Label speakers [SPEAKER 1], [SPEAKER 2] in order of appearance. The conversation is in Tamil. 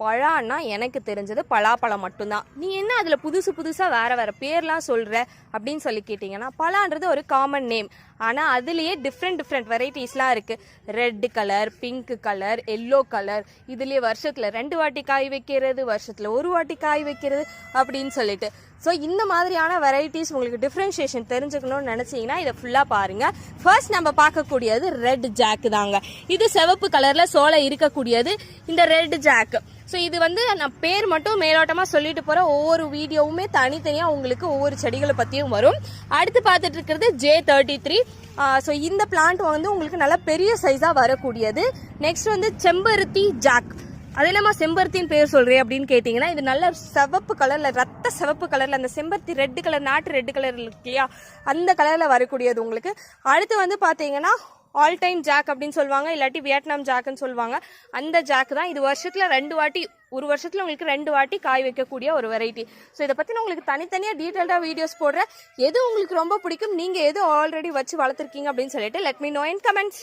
[SPEAKER 1] பழான்னா எனக்கு தெரிஞ்சது பலாப்பழம் மட்டும்தான். நீ என்ன அதில் புதுசு புதுசாக வேறு வேறு பேர்லாம் சொல்கிற அப்படின்னு சொல்லி கேட்டிங்கன்னா பலான்றது ஒரு காமன் நேம் ஆனால் அதுலேயே டிஃப்ரெண்ட் டிஃப்ரெண்ட் வெரைட்டிஸ்லாம் இருக்குது red colour pink colour yellow colour இதுலேயே வருஷத்தில் ரெண்டு வாட்டி காய் வைக்கிறது வருஷத்தில் ஒரு வாட்டி காய் வைக்கிறது அப்படின்னு சொல்லிட்டு. ஸோ இந்த மாதிரியான வெரைட்டிஸ் உங்களுக்கு டிஃப்ரென்ஷியேஷன் தெரிஞ்சுக்கணும்னு நினச்சிங்கன்னா இதை ஃபுல்லாக பாருங்கள் ஃபர்ஸ்ட் நம்ம பார்க்கக்கூடியது ரெட் ஜாக்கு தாங்க. இது சிவப்பு கலரில் சோளை இருக்கக்கூடியது. இந்த ரெட் ஜாக்கு ஸோ இது வந்து நான் பேர் மட்டும் மேலோட்டமாக சொல்லிட்டு போகிற ஒவ்வொரு வீடியோவுமே தனித்தனியாக உங்களுக்கு ஒவ்வொரு செடிகளை பற்றியும் வரும். அடுத்து பார்த்துட்டு இருக்கிறது ஜே தேர்ட்டி த்ரீ ஸோ இந்த பிளான்ட் வந்து உங்களுக்கு நல்லா பெரிய சைஸாக வரக்கூடியது. நெக்ஸ்ட் வந்து செம்பருத்தி ஜாக். அது இல்லாமல் செம்பருத்தின்னு பேர் சொல்கிறேன் அப்படின்னு கேட்டிங்கன்னா இது நல்ல சிவப்பு கலரில் ரத்த சிவப்பு கலரில் அந்த செம்பருத்தி ரெட் கலர் நாட்டு ரெட் கலர் இருக்கு இல்லையா? அந்த கலரில் வரக்கூடியது உங்களுக்கு. அடுத்து வந்து பார்த்தீங்கன்னா ஆல் டைம் ஜாக் அப்படின்னு சொல்லுவாங்க இல்லாட்டி வியட்நாம் ஜாக்குன்னு சொல்லுவாங்க. அந்த ஜாக் தான் இது வருஷத்தில் ரெண்டு வாட்டி ஒரு வருஷத்தில் உங்களுக்கு ரெண்டு வாட்டி காய் வைக்கக்கூடிய ஒரு வெரைட்டி ஸோ இதை பற்றி நான் உங்களுக்கு தனித்தனியாக டீட்டெயில்டாக வீடியோஸ் போடுறேன். எது உங்களுக்கு ரொம்ப பிடிக்கும் நீங்கள் எது ஆல்ரெடி வச்சு வளர்த்துருக்கீங்க அப்படின்னு சொல்லிட்டு let me know in comments